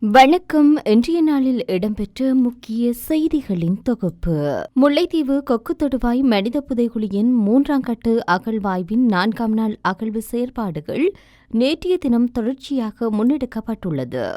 வணக்கம். இன்றைய நாளில் இடம்பெற்ற முக்கிய செய்திகளின் தொகுப்பு. முல்லைத்தீவு கொக்கு தொடுவாய் மனித புதைகுழியின் மூன்றாம் கட்டு அகழ்வாய்வின் நான்காம் நாள் அகழ்வு செயற்பாடுகள் நேற்றைய தினம் தொடர்ச்சியாக முன்னெடுக்கப்பட்டுள்ளது.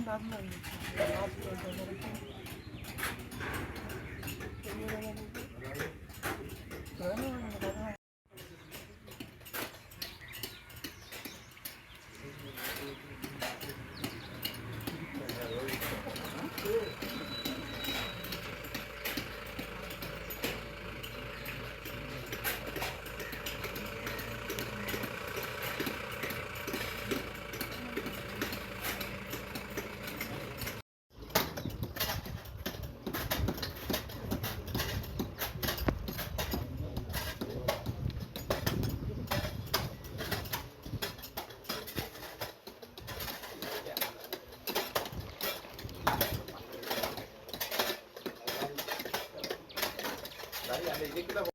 बांधलं and they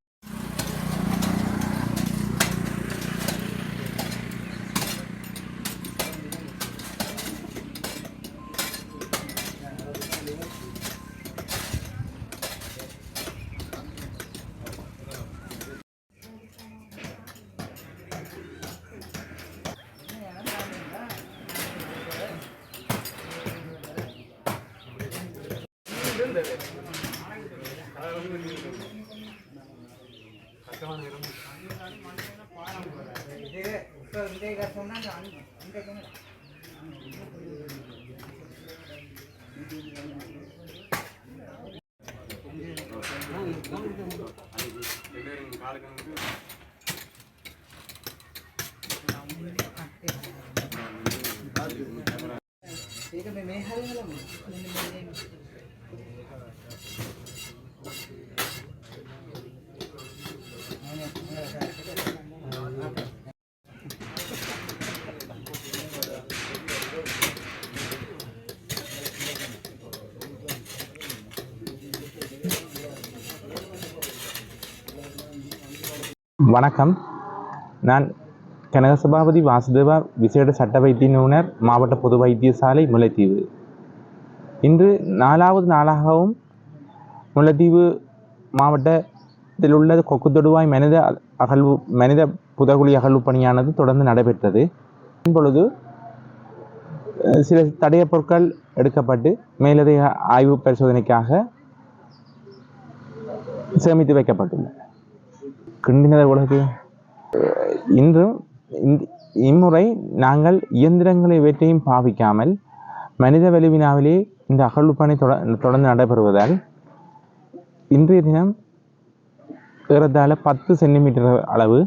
මේක මේ හැරෙන්න ලම මෙන්න මෙන්න வணக்கம். நான் கனகசபாபதி வாசுதேவா விசேட சட்ட வைத்திய நிபுணர் மாவட்ட பொது வைத்தியசாலை முல்லைத்தீவு. இன்று நாலாவது நாளாகவும் முல்லைத்தீவு மாவட்டத்தில் உள்ள கொக்கு தொடுவாய் மனித அகழ்வு மனித புதகுழி அகழ்வு பணியானது தொடர்ந்து நடைபெற்றது. இப்பொழுது சில தடைய பொருட்கள் எடுக்கப்பட்டு மேலதிக ஆய்வு பரிசோதனைக்காக சேமித்து வைக்கப்பட்டுள்ளன. கிண்டினதை உலகு. இன்றும் இம்முறை நாங்கள் இயந்திரங்களை வெற்றியும் பாவிக்காமல் மனித வலிவினாவிலே இந்த அகழ்வு பணி தொடர்ந்து நடைபெறுவதால் இன்றைய தினம் ஏறத்தாழ பத்து சென்டிமீட்டர் அளவு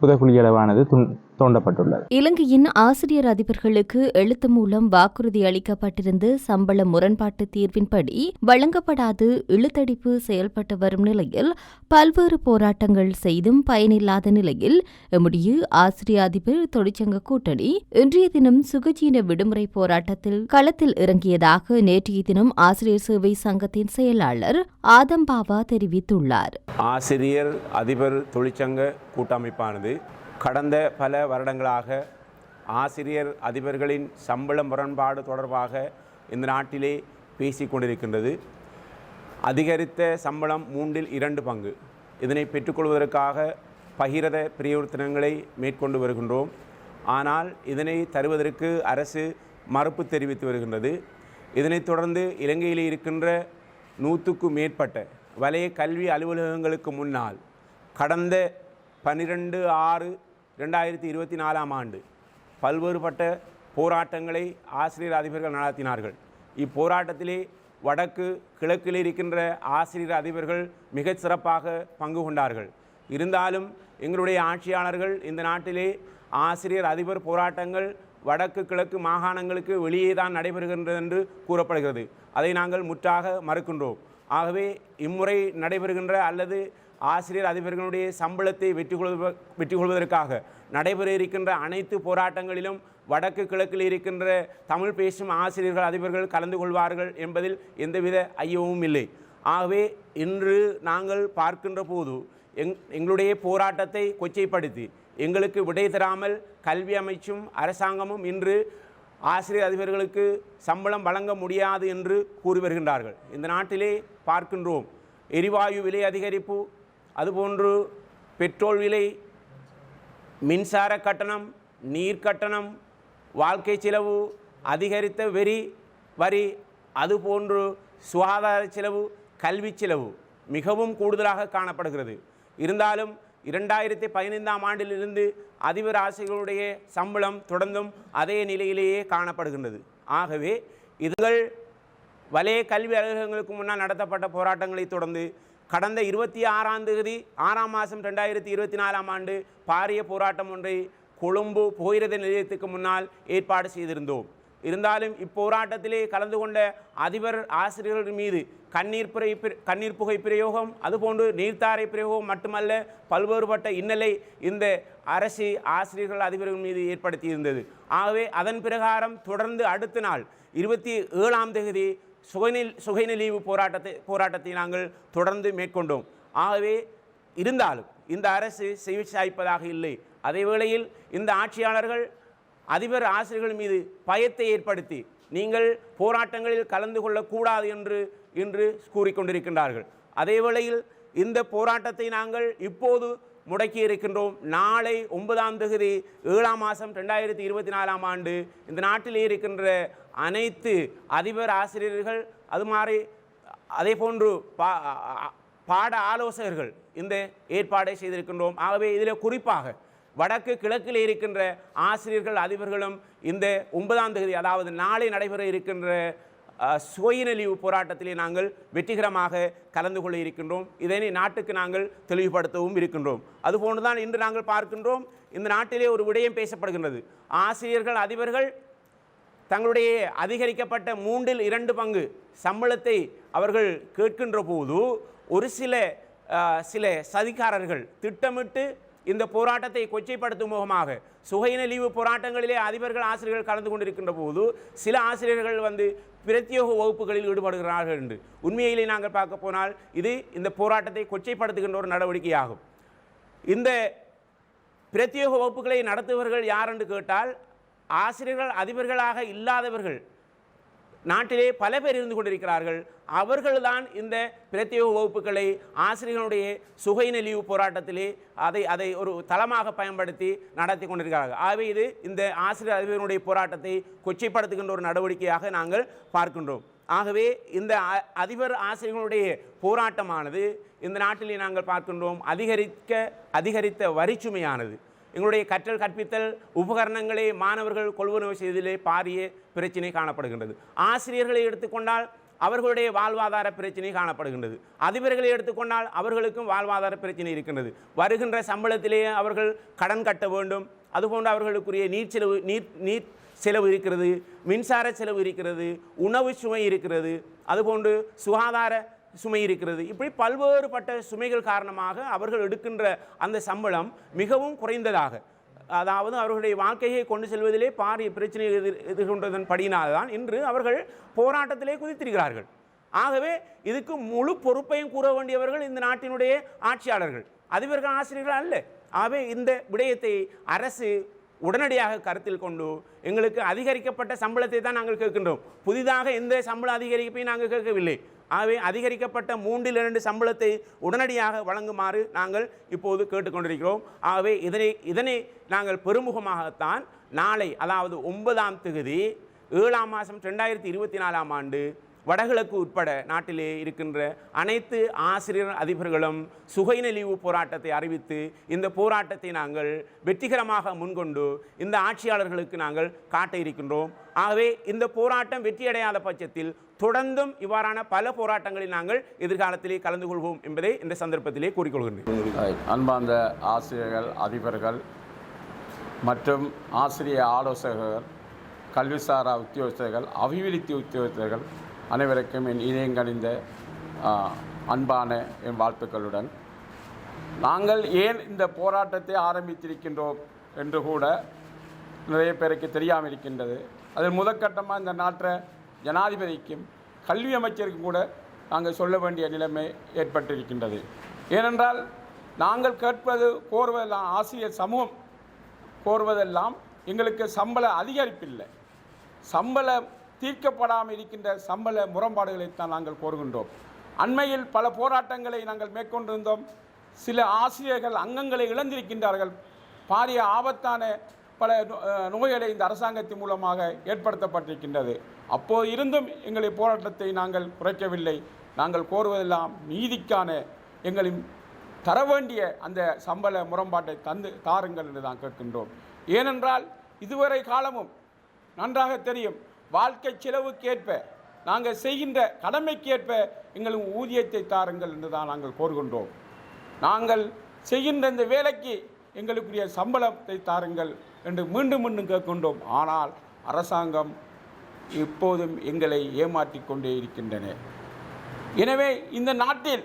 புதக்குழி அளவானது துண் தோண்டப்பட்டுள்ளது. இலங்கையின் ஆசிரியர் அதிபர்களுக்கு எழுத்து மூலம் வாக்குறுதி அளிக்கப்பட்டிருந்த சம்பள முரண்பாட்டு தீர்வின்படி வழங்கப்படாது இழுத்தடிப்பு செயல்பட்டு வரும் நிலையில் பல்வேறு போராட்டங்கள் செய்தும் பயனில்லாத நிலையில் எம்முடைய ஆசிரியர் அதிபர் தொழிற்சங்க கூட்டணி இன்றைய தினம் சுகஜீன விடுமுறை போராட்டத்தில் களத்தில் இறங்கியதாக நேற்றைய தினம் ஆசிரியர் சேவை சங்கத்தின் செயலாளர் ஆதம் பாவா தெரிவித்துள்ளார். ஆசிரியர் அதிபர் தொழிற்சங்க கூட்டமைப்பானது கடந்த பல வருடங்களாக ஆசிரியர் அதிபர்களின் சம்பள முரண்பாடு தொடர்பாக இந்த நாட்டிலே பேசிக் கொண்டிருக்கின்றது. அதிகரித்த சம்பளம் மூன்றில் இரண்டு பங்கு. இதனை பெற்றுக்கொள்வதற்காக பகிரத பிரயோர்த்தனங்களை மேற்கொண்டு வருகின்றோம். ஆனால் இதனை தருவதற்கு அரசு மறுப்பு தெரிவித்து வருகின்றது. இதனைத் தொடர்ந்து இலங்கையில் இருக்கின்ற நூற்றுக்கும் மேற்பட்ட வலய கல்வி அலுவலகங்களுக்கு முன்னால் கடந்த பன்னிரெண்டு ஆறு ரெண்டாயிரத்தி இருபத்தி நாலாம் ஆண்டு பல்வேறுபட்ட போராட்டங்களை ஆசிரியர் அதிபர்கள் நடத்தினார்கள். இப்போராட்டத்திலே வடக்கு கிழக்கில் இருக்கின்ற ஆசிரியர் அதிபர்கள் மிகச் சிறப்பாக பங்கு கொண்டார்கள். இருந்தாலும் எங்களுடைய ஆட்சியாளர்கள் இந்த நாட்டிலே ஆசிரியர் அதிபர் போராட்டங்கள் வடக்கு கிழக்கு மாகாணங்களுக்கு வெளியே தான் நடைபெறுகின்றது என்று கூறப்படுகிறது. அதை நாங்கள் முற்றாக மறுக்கின்றோம். ஆகவே இம்முறை நடைபெறுகின்ற அல்லது ஆசிரியர் அதிபர்களுடைய சம்பளத்தை வெற்றி கொள்வ வெற்றி கொள்வதற்காக நடைபெற இருக்கின்ற அனைத்து போராட்டங்களிலும் வடக்கு கிழக்கில் இருக்கின்ற தமிழ் பேசும் ஆசிரியர்கள் அதிபர்கள் கலந்து கொள்வார்கள் என்பதில் எந்தவித ஐயமும் இல்லை. ஆகவே இன்று நாங்கள் பார்க்கின்ற போது எங் எங்களுடைய போராட்டத்தை கொச்சைப்படுத்தி எங்களுக்கு விடை தராமல் கல்வி அமைச்சும் அரசாங்கமும் இன்று ஆசிரியர் அதிபர்களுக்கு சம்பளம் வழங்க முடியாது என்று கூறி வருகின்றார்கள். இந்த நாட்டிலே பார்க்கின்றோம். எரிவாயு விலை அதிகரிப்பு அதுபோன்று பெட்ரோல் விலை மின்சார கட்டணம் நீர் கட்டணம் வாழ்க்கை செலவு அதிகரித்த வெறி வரி அதுபோன்று சுகாதார செலவு கல்வி செலவு மிகவும் கூடுதலாக காணப்படுகிறது. இருந்தாலும் இரண்டாயிரத்தி பதினைந்தாம் ஆண்டிலிருந்து அதிபர் ஆசிரியர்களுடைய சம்பளம் தொடர்ந்தும் அதே நிலையிலேயே காணப்படுகின்றது. ஆகவே இதுகள் வலய கல்வி அலுவலகங்களுக்கு முன்னால் நடத்தப்பட்ட போராட்டங்களை தொடர்ந்து கடந்த இருபத்தி ஆறாம் தேதி ஆறாம் மாதம் ரெண்டாயிரத்தி இருபத்தி நாலாம் ஆண்டு பாரிய போராட்டம் ஒன்றை கொழும்பு புகையிரத நிலையத்துக்கு முன்னால் ஏற்பாடு செய்திருந்தோம். இருந்தாலும் இப்போராட்டத்திலே கலந்து கொண்ட அதிபர் ஆசிரியர்கள் மீது கண்ணீர் புரை கண்ணீர் புகை பிரயோகம் அதுபோன்று நீர்த்தாரை பிரயோகம் மட்டுமல்ல பல்வேறுபட்ட இன்னலை இந்த அரசு ஆசிரியர்கள் அதிபர்கள் மீது ஏற்படுத்தியிருந்தது. ஆகவே அதன் பிரகாரம் தொடர்ந்து அடுத்த நாள் இருபத்தி ஏழாம் தேதி சுகைநில் சுகைநிலைவு போராட்டத்தை போராட்டத்தை நாங்கள் தொடர்ந்து மேற்கொண்டோம். ஆகவே இருந்தாலும் இந்த அரசு செவி சாய்ப்பதாக இல்லை. அதே வேளையில் இந்த ஆட்சியாளர்கள் அதிபர் ஆசிரியர்கள் மீது பயத்தை ஏற்படுத்தி நீங்கள் போராட்டங்களில் கலந்து கொள்ளக்கூடாது என்று இன்று கூறிக்கொண்டிருக்கின்றார்கள் அதே வேளையில் இந்த போராட்டத்தை நாங்கள் இப்போது முடக்கி இருக்கின்றோம். நாளை ஒன்பதாம் தேதி ஏழாம் மாதம் ரெண்டாயிரத்தி இருபத்தி நாலாம் ஆண்டு இந்த நாட்டிலே இருக்கின்ற அனைத்து அதிபர் ஆசிரியர்கள் அது மாதிரி அதே போன்று பா பாட ஆலோசகர்கள் இந்த ஏற்பாடை செய்திருக்கின்றோம். ஆகவே இதில் குறிப்பாக வடக்கு கிழக்கில் இருக்கின்ற ஆசிரியர்கள் அதிபர்களும் இந்த ஒன்பதாம் தேதி அதாவது நாளை நடைபெற இருக்கின்ற சுயநலிவு போராட்டத்திலே நாங்கள் வெற்றிகரமாக கலந்து கொள்ள இருக்கின்றோம். இதனை நாட்டுக்கு நாங்கள் தெளிவுபடுத்தவும் இருக்கின்றோம். அதுபோன்று தான் இன்று நாங்கள் பார்க்கின்றோம். இந்த நாட்டிலே ஒரு விடயம் பேசப்படுகின்றது. ஆசிரியர்கள் அதிபர்கள் தங்களுடைய அதிகரிக்கப்பட்ட மூன்றில் இரண்டு பங்கு சம்பளத்தை அவர்கள் கேட்கின்ற போது ஒரு சில சில சதிகாரர்கள் திட்டமிட்டு இந்த போராட்டத்தை கொச்சைப்படுத்தும் முகமாக சுகைநலிவு போராட்டங்களிலே அதிபர்கள் ஆசிரியர்கள் கலந்து கொண்டிருக்கின்ற போது சில ஆசிரியர்கள் வந்து பிரத்யோக வகுப்புகளில் ஈடுபடுகிறார்கள் என்று. உண்மையிலே நாங்கள் பார்க்க போனால் இது இந்த போராட்டத்தை கொச்சைப்படுத்துகின்ற ஒரு நடவடிக்கையாகும். இந்த பிரத்யேக வகுப்புகளை நடத்துபவர்கள் யார் என்று கேட்டால் ஆசிரியர்கள் அதிபர்களாக இல்லாதவர்கள் நாட்டிலே பல பேர் இருந்து கொண்டிருக்கிறார்கள். அவர்கள்தான் இந்த பிரத்யேக வகுப்புகளை ஆசிரியர்களுடைய சுகைநலிவு போராட்டத்திலே அதை அதை ஒரு தளமாக பயன்படுத்தி நடத்தி கொண்டிருக்கிறார்கள். ஆகவே இது இந்த ஆசிரியர் அதிபர்களுடைய போராட்டத்தை கொச்சைப்படுத்துகின்ற ஒரு நடவடிக்கையாக நாங்கள் பார்க்கின்றோம். ஆகவே இந்த அ- அதிபர் ஆசிரியர்களுடைய போராட்டமானது இந்த நாட்டிலே நாங்கள் பார்க்கின்றோம் அதிகரிக்க அதிகரித்த வரிச்சுமையானது. எங்களுடைய கற்றல் கற்பித்தல் உபகரணங்களை மாணவர்கள் கொள்வனவு செய்ததிலே பாரிய பிரச்சினை காணப்படுகின்றது. ஆசிரியர்களை எடுத்துக்கொண்டால் அவர்களுடைய வாழ்வாதார பிரச்சினை காணப்படுகின்றது. அதிபர்களை எடுத்துக்கொண்டால் அவர்களுக்கும் வாழ்வாதார பிரச்சினை இருக்கின்றது. வருகின்ற சம்பளத்திலேயே அவர்கள் கடன் கட்ட வேண்டும். அதுபோன்று அவர்களுக்குரிய நீர் செலவு நீர் நீர் செலவு இருக்கிறது மின்சார செலவு இருக்கிறது உணவு சுமை இருக்கிறது. அதுபோன்று சுகாதார சுமை இருக்கிறது. இப்படி பல்வேறுபட்ட சுமைகள் காரணமாக அவர்கள் எடுக்கின்ற அந்த சம்பளம் மிகவும் குறைந்ததாக. அதாவது அவர்களுடைய வாழ்க்கையை கொண்டு செல்வதிலே பாரிய பிரச்சனை எதிர் எதிர்கொண்டதன் படியினால்தான் இன்று அவர்கள் போராட்டத்திலே குதித்திருக்கிறார்கள். ஆகவே இதுக்கு முழு பொறுப்பையும் கூற வேண்டியவர்கள் இந்த நாட்டினுடைய ஆட்சியாளர்கள். அதிபர்கள் ஆசிரியர்கள் அல்ல. ஆகவே இந்த விடயத்தை அரசு உடனடியாக கருத்தில் கொண்டு எங்களுக்கு அதிகரிக்கப்பட்ட சம்பளத்தை தான் நாங்கள் கேட்கின்றோம். புதிதாக எந்த சம்பள அதிகரிப்பையும் நாங்கள் கேட்கவில்லை. ஆகவே அதிகரிக்கப்பட்ட மூன்றில் இரண்டு சம்பளத்தை உடனடியாக வழங்குமாறு நாங்கள் இப்போது கேட்டுக்கொண்டிருக்கிறோம். ஆகவே இதனை இதனை நாங்கள் பெருமுகமாகத்தான் நாளை அதாவது ஒன்பதாம் தேதி ஏழாம் மாதம் ரெண்டாயிரத்தி இருபத்தி நாலாம் ஆண்டு வடகிழக்கு உட்பட நாட்டிலே இருக்கின்ற அனைத்து ஆசிரியர் அதிபர்களும் சுகைநலிவு போராட்டத்தை அறிவித்து இந்த போராட்டத்தை நாங்கள் வெற்றிகரமாக முன்கொண்டு இந்த ஆட்சியாளர்களுக்கு நாங்கள் காட்ட இருக்கின்றோம் ஆகவே இந்த போராட்டம் வெற்றியடையாத பட்சத்தில் தொடர்ந்தும் இவ்வாறான பல போராட்டங்களில் நாங்கள் எதிர்காலத்திலே கலந்து கொள்வோம் என்பதை இந்த சந்தர்ப்பத்திலே கூறிக்கொள்கின்றேன் Right. அன்பார்ந்த ஆசிரியர்கள் அதிபர்கள் மற்றும் ஆசிரிய ஆலோசகர்கள் கல்விசாரா உத்தியோகஸ்தர்கள் அபிவிருத்தி உத்தியோகஸ்தர்கள் அனைவருக்கும் என் இதயங்கணிந்த அன்பான என் வாழ்த்துக்களுடன். நாங்கள் ஏன் இந்த போராட்டத்தை ஆரம்பித்திருக்கின்றோம் என்று கூட நிறைய பேருக்கு தெரியாமல் இருக்கின்றது அதில் முதற்கட்டமாக இந்த நாட்டை ஜனாதிபதிக்கும் கல்வி அமைச்சருக்கும் கூட நாங்கள் சொல்ல வேண்டிய நிலைமை ஏற்பட்டிருக்கின்றது. ஏனென்றால் நாங்கள் கேட்பது கோருவதெல்லாம் ஆசிரியர் சமூகம் கோருவதெல்லாம் எங்களுக்கு சம்பள அதிகரிப்பில்லை. சம்பளம் தீர்க்கப்படாமல் இருக்கின்ற சம்பள முரண்பாடுகளைத்தான் நாங்கள் கோருகின்றோம். அண்மையில் பல போராட்டங்களை நாங்கள் மேற்கொண்டிருந்தோம். சில ஆசிரியர்கள் அங்கங்களை இழந்திருக்கின்றார்கள். பாரிய ஆபத்தான பல நோய்களை இந்த அரசாங்கத்தின் மூலமாக ஏற்படுத்தப்பட்டிருக்கின்றது. அப்போது இருந்தும் எங்களுடைய போராட்டத்தை நாங்கள் குறைக்கவில்லை. நாங்கள் கோருவதெல்லாம் நீதிக்கான எங்களின் தர வேண்டிய அந்த சம்பள முரண்பாட்டை தந்து தாருங்கள் என்று தான் கேட்கின்றோம். ஏனென்றால் இதுவரை காலமும் நன்றாக தெரியும். வாழ்க்கை செலவுக்கேற்ப நாங்கள் செய்கின்ற கடமைக்கேற்ப எங்களுக்கு ஊதியத்தை தாருங்கள் என்று தான் நாங்கள் கோருகின்றோம். நாங்கள் செய்கின்ற இந்த வேலைக்கு எங்களுக்குரிய சம்பளத்தை தாருங்கள் என்று மீண்டும் மீண்டும் கேட்கின்றோம். ஆனால் அரசாங்கம் இப்போதும் எங்களை ஏமாற்றிக் கொண்டே இருக்கின்றன. எனவே இந்த நாட்டில்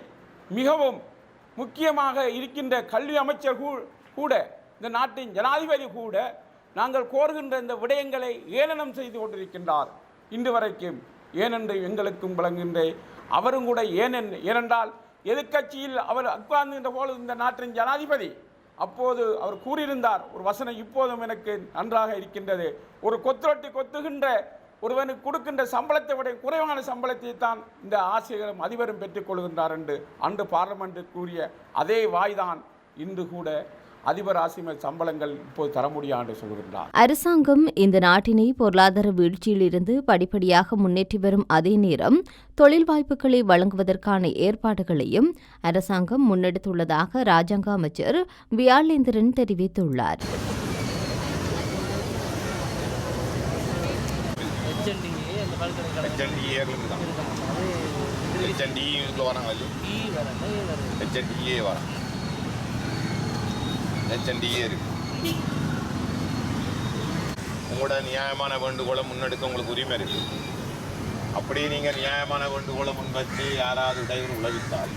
மிகவும் முக்கியமாக இருக்கின்ற கல்வி அமைச்சர் கூட இந்த நாட்டின் ஜனாதிபதி கூட நாங்கள் கோருகின்ற இந்த விடயங்களை ஏளனம் செய்து கொண்டிருக்கின்றார் இன்று வரைக்கும். ஏனென்று எங்களுக்கும் விளங்குகின்ற. அவரும் கூட ஏனென் ஏனென்றால் எதிர்க்கட்சியில் அவர் உட்கார்ந்துகின்ற போது இந்த நாட்டின் ஜனாதிபதி அப்போது அவர் கூறியிருந்தார் ஒரு வசனம் இப்போதும் எனக்கு நன்றாக இருக்கின்றது. ஒரு கொத்துரொட்டி கொத்துகின்ற ஒருவனுக்கு கொடுக்கின்ற சம்பளத்தை விட குறைவான சம்பளத்தை தான் இந்த ஆசிரியரும் அதிபரும் பெற்றுக்கொள்கின்றார் என்று அன்று பார்லமெண்ட்டு கூறிய அதே வாய்தான் இன்று கூட அதிபர் ஆசிரியர் சம்பளங்கள் இப்போது தர முடியாது என்று சொல்கின்றார் அரசாங்கம் இந்த நாட்டினை பொருளாதார வீழ்ச்சியிலிருந்து படிப்படியாக முன்னேற்றி வரும் அதே நேரம் தொழில் வாய்ப்புகளை வழங்குவதற்கான ஏற்பாடுகளையும் அரசாங்கம் முன்னெடுத்துள்ளதாக ராஜாங்க அமைச்சர் வியாழேந்திரன் தெரிவித்துள்ளார். ஹெச்என்டிஏ அந்த பல்கலைக்கழகம் ஹெச்என்டிஏலேருந்து தான் ஹெச்என்டிஇல வராங்க அது இ வரல ஏ வருது ஹெச்என்டிஏ வரான் நெச்சண்டியே இருக்குது உங்களோட நியாயமான வேண்டுகோளை முன்னெடுக்க உங்களுக்கு உரிமை இருக்கு. அப்படி நீங்கள் நியாயமான வேண்டுகோளை முன்வச்சு யாராவது இடையூறு உழைத்தால்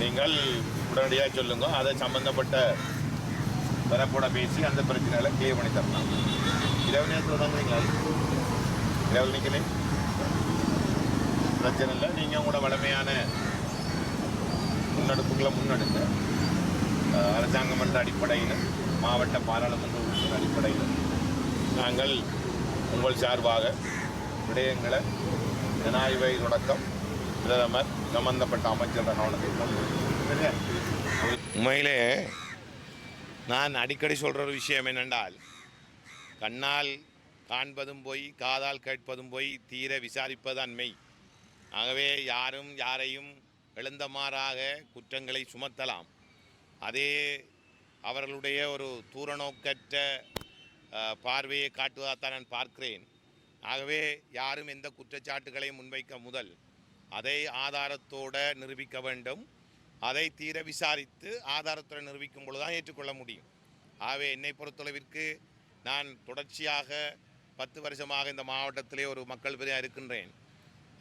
நீங்கள் உடனடியாக சொல்லுங்க. அதை சம்பந்தப்பட்ட தரப்போட பேசி அந்த பிரச்சனைகளை கிளியர் பண்ணி தரலாம். இரவு நேரத்தில் தொடங்குறீங்களா இரவு நிற்கலே பிரச்சனை இல்லை. நீங்கள் உங்களோட வளமையான முன்னெடுப்புகளை முன்னெடுங்க. அரசாங்கம் என்ற அடிப்படையில் மாவட்ட பாராளுமன்ற உறுப்பினர் அடிப்படையில் நாங்கள் உங்கள் சார்பாக விடயங்களை ஜனாதிபதி தொடக்கம் பிரதமர் சம்பந்தப்பட்ட அமைச்சர் கவனத்தை உண்மையிலே நான் அடிக்கடி சொல்கிற ஒரு விஷயம் என்னென்றால் கண்ணால் காண்பதும் போய் காதால் கேட்பதும் போய் தீர விசாரிப்பது அண்மை ஆகவே யாரும் யாரையும் எழுந்தமாறாக குற்றங்களை சுமத்தலாம். அதே அவர்களுடைய ஒரு தூரநோக்கற்ற பார்வையை காட்டுவதாகத்தான் நான் பார்க்கிறேன். ஆகவே யாரும் எந்த குற்றச்சாட்டுகளையும் முன்வைக்க முதல் அதை ஆதாரத்தோடு நிரூபிக்க வேண்டும். அதை தீர விசாரித்து ஆதாரத்துடன் நிரூபிக்கும் பொழுது தான் ஏற்றுக்கொள்ள முடியும். ஆகவே என்னை பொறுத்தளவிற்கு நான் தொடர்ச்சியாக பத்து வருஷமாக இந்த மாவட்டத்திலே ஒரு மக்கள் பிரியாக இருக்கின்றேன்.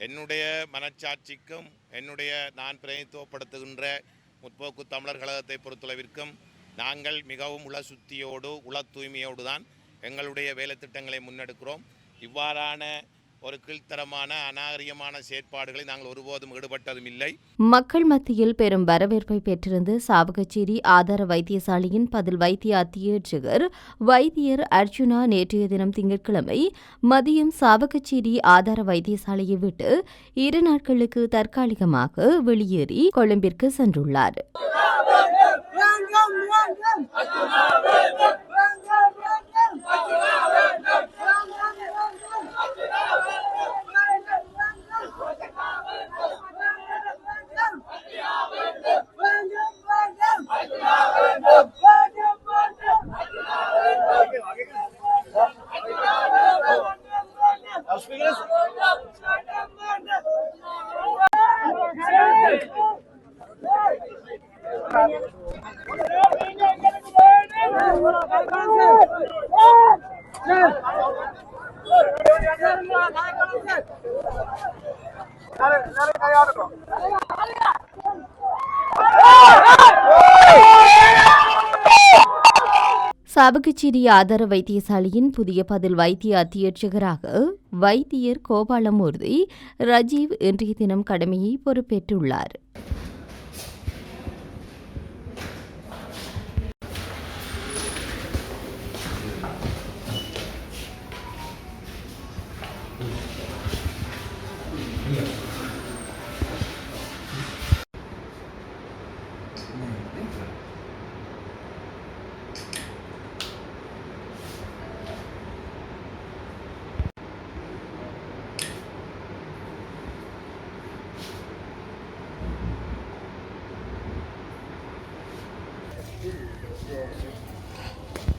என்னுடைய மனச்சாட்சிக்கும் என்னுடைய நான் பிரதிநிதித்துவப்படுத்துகின்ற முற்போக்கு தமிழர் கழகத்தை பொறுத்தளவிற்கும் நாங்கள் மிகவும் உள சுத்தியோடு உள தூய்மையோடு தான் எங்களுடைய வேலைத்திட்டங்களை முன்னெடுக்கிறோம். இவ்வாறான ஒரு கீழ்த்தரமான அநாகரிகமான செயற்பாடுகளை நாங்கள் ஒருபோதும் ஈடுபட்டதும் இல்லை மக்கள் மத்தியில் பெரும் வரவேற்பை பெற்றிருந்த சாவகச்சேரி ஆதார வைத்தியசாலையின் பதில் வைத்திய அத்தியட்சகர் வைத்தியர் அர்ஜுனா நேற்றைய தினம் திங்கட்கிழமை மதியம் சாவகச்சேரி ஆதார வைத்தியசாலையை விட்டு இரு நாட்களுக்கு தற்காலிகமாக வெளியேறி கொழும்பிற்கு சென்றுள்ளார். புதுச்சேரி ஆதார வைத்தியசாலையின் புதிய பதில் வைத்திய அத்தியட்சகராக வைத்தியர் கோபாலமூர்த்தி ரஜீவ் இன்றைய தினம் கடமையை பொறுப்பேற்றுள்ளார்.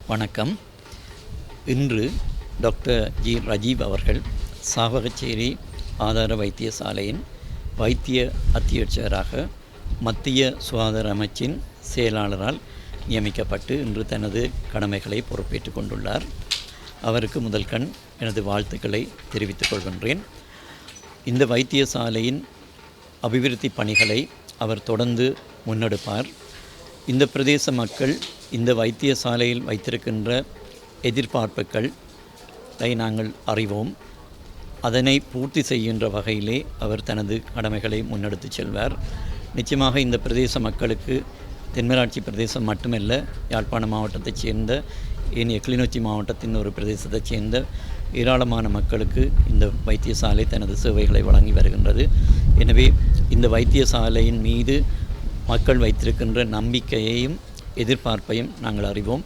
வணக்கம். இன்று டாக்டர் ஜி ரஜீவ் அவர்கள் சாவகச்சேரி ஆதார வைத்தியசாலையின் வைத்திய அத்தியட்சகராக மத்திய சுகாதார அமைச்சின் செயலாளரால் நியமிக்கப்பட்டு இன்று தனது கடமைகளை பொறுப்பேற்றுக் கொண்டுள்ளார். அவருக்கு முதல் கண் எனது வாழ்த்துக்களை தெரிவித்துக் கொள்கின்றேன். இந்த வைத்தியசாலையின் அபிவிருத்தி பணிகளை அவர் தொடர்ந்து முன்னெடுப்பார். இந்த பிரதேச மக்கள் இந்த வைத்தியசாலையில் வைத்திருக்கின்ற எதிர்பார்ப்புகளை நாங்கள் அறிவோம். அதனை பூர்த்தி செய்கின்ற வகையிலே அவர் தனது கடமைகளை முன்னெடுத்துச் செல்வார். நிச்சயமாக இந்த பிரதேச மக்களுக்கு தென்மராட்சி பிரதேசம் மட்டுமல்ல யாழ்ப்பாண மாவட்டத்தைச் சேர்ந்த ஏனைய கிளிநொச்சி மாவட்டத்தின் ஒரு பிரதேசத்தைச் சேர்ந்த ஏராளமான மக்களுக்கு இந்த வைத்தியசாலை தனது சேவைகளை வழங்கி வருகின்றது. எனவே இந்த வைத்தியசாலையின் மீது மக்கள் வைத்திருக்கின்ற நம்பிக்கையையும் எதிர்பார்ப்பையும் நாங்கள் அறிவோம்.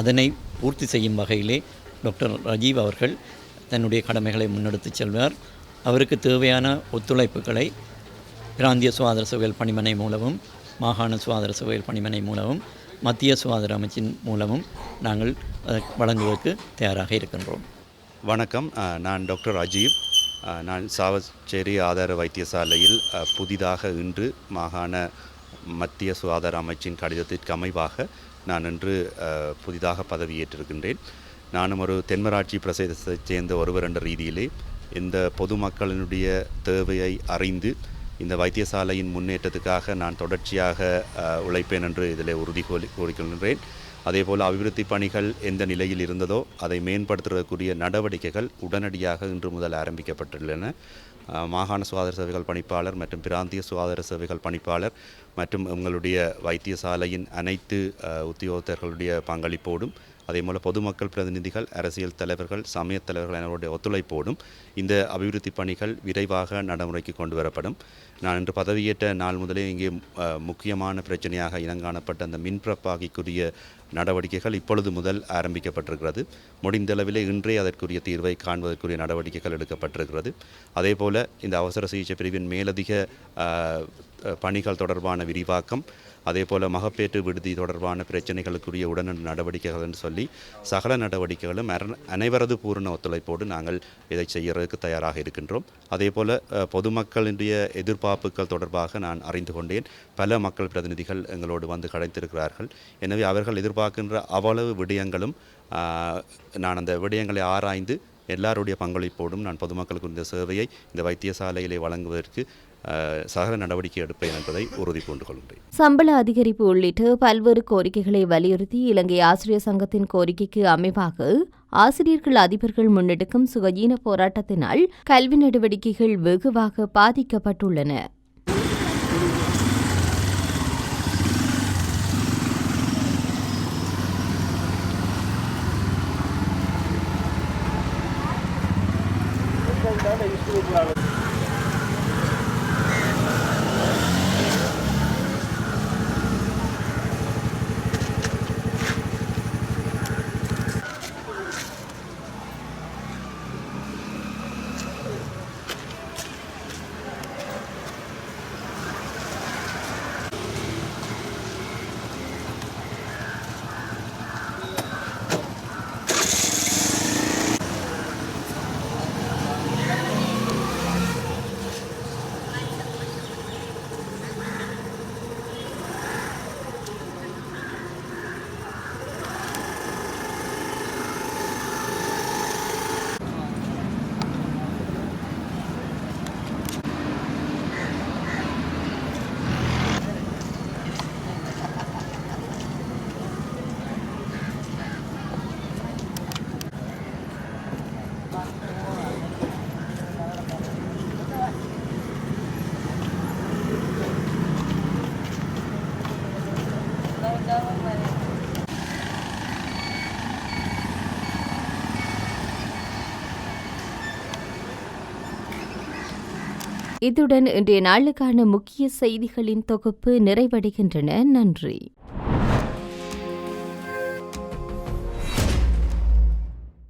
அதனை பூர்த்தி செய்யும் வகையிலே டாக்டர் ரஜீவ் அவர்கள் தன்னுடைய கடமைகளை முன்னெடுத்துச் செல்வார். அவருக்கு தேவையான ஒத்துழைப்புகளை பிராந்திய சுகாதார சேவைகள் பணிமனை மூலமும் மாகாண சுகாதார சேவைகள் பணிமனை மூலமும் மத்திய சுகாதார அமைச்சின் மூலமும் நாங்கள் வழங்குவதற்கு தயாராக இருக்கின்றோம். வணக்கம். நான் டாக்டர் அஜீவ் நான் சாவச்சேரி ஆதார வைத்தியசாலையில் புதிதாக இன்று மாகாண மத்திய சுகாதார அமைச்சின் கடிதத்திற்கு அமைவாக நான் இன்று புதிதாக பதவியேற்றிருக்கின்றேன் நானும் ஒரு தென்மராட்சி பிரசேதத்தை சேர்ந்த ஒருவர் என்ற ரீதியிலே இந்த பொதுமக்களினுடைய தேவையை அறிந்து இந்த வைத்தியசாலையின் முன்னேற்றத்துக்காக நான் தொடர்ச்சியாக உழைப்பேன் என்று இதில் உறுதி கூறி கூறிக்கொள்கின்றேன் அதேபோல் அபிவிருத்தி பணிகள் எந்த நிலையில் இருந்ததோ அதை மேம்படுத்துவதற்குரிய நடவடிக்கைகள் உடனடியாக இன்று முதல் ஆரம்பிக்கப்பட்டுள்ளன. மாகாண சுகாதார சேவைகள் பணிப்பாளர் மற்றும் பிராந்திய சுகாதார சேவைகள் பணிப்பாளர் மற்றும் உங்களுடைய வைத்தியசாலையின் அனைத்து உத்தியோகத்தர்களுடைய பங்களிப்போடும் அதே போல் பொதுமக்கள் பிரதிநிதிகள் அரசியல் தலைவர்கள் சமயத் தலைவர்கள் எனவருடைய ஒத்துழைப்போடும் இந்த அபிவிருத்தி பணிகள் விரைவாக நடைமுறைக்கு கொண்டு வரப்படும். நான் இன்று பதவியேற்ற நாள் முதலே இங்கே முக்கியமான பிரச்சனையாக இனங்காணப்பட்ட அந்த மின்பிரப்பாகிக்குரிய நடவடிக்கைகள் இப்பொழுது முதல் ஆரம்பிக்கப்பட்டிருக்கிறது. முடிந்தளவிலே இன்றே அதற்குரிய தீர்வை காண்பதற்குரிய நடவடிக்கைகள் எடுக்கப்பட்டிருக்கிறது. அதேபோல இந்த அவசர சிகிச்சை பிரிவின் மேலதிக பணிகள் தொடர்பான விரிவாக்கம் அதே போல் மகப்பேற்று விடுதி தொடர்பான பிரச்சனைகளுக்குரிய உடனடி நடவடிக்கைகள் என்று சொல்லி சகல நடவடிக்கைகளும் அனைவரது பூரண ஒத்துழைப்போடு நாங்கள் இதை செய்யறதுக்கு தயாராக இருக்கின்றோம். அதே போல் பொதுமக்களினுடைய எதிர்பார்ப்புகள் தொடர்பாக நான் அறிந்து கொண்டேன். பல மக்கள் பிரதிநிதிகள் எங்களோடு வந்து கிடைத்திருக்கிறார்கள். எனவே அவர்கள் எதிர்பார்க்கின்ற அவ்வளவு விடயங்களும் நான் அந்த விடயங்களை ஆராய்ந்து எல்லாருடைய பங்களிப்போடும் நான் பொதுமக்களுக்கு இந்த சேவையை இந்த வைத்தியசாலையிலே வழங்குவதற்கு சகல நடவடிக்கை எடுப்பேன் என்பதை உறுதி பூண்டு கொள்கிறேன் சம்பள அதிகரிப்பு உள்ளிட்ட பல்வேறு கோரிக்கைகளை வலியுறுத்தி இலங்கை ஆசிரியர் சங்கத்தின் கோரிக்கைக்கு அமைவாக ஆசிரியர்கள் அதிபர்கள் முன்னெடுக்கும் சுகஜீன போராட்டத்தினால் கல்வி நடவடிக்கைகள் வெகுவாக பாதிக்கப்பட்டுள்ளன. இத்துடன் இன்றைய நாளுக்கான முக்கிய செய்திகளின் தொகுப்பு நிறைவடைகின்றன. நன்றி.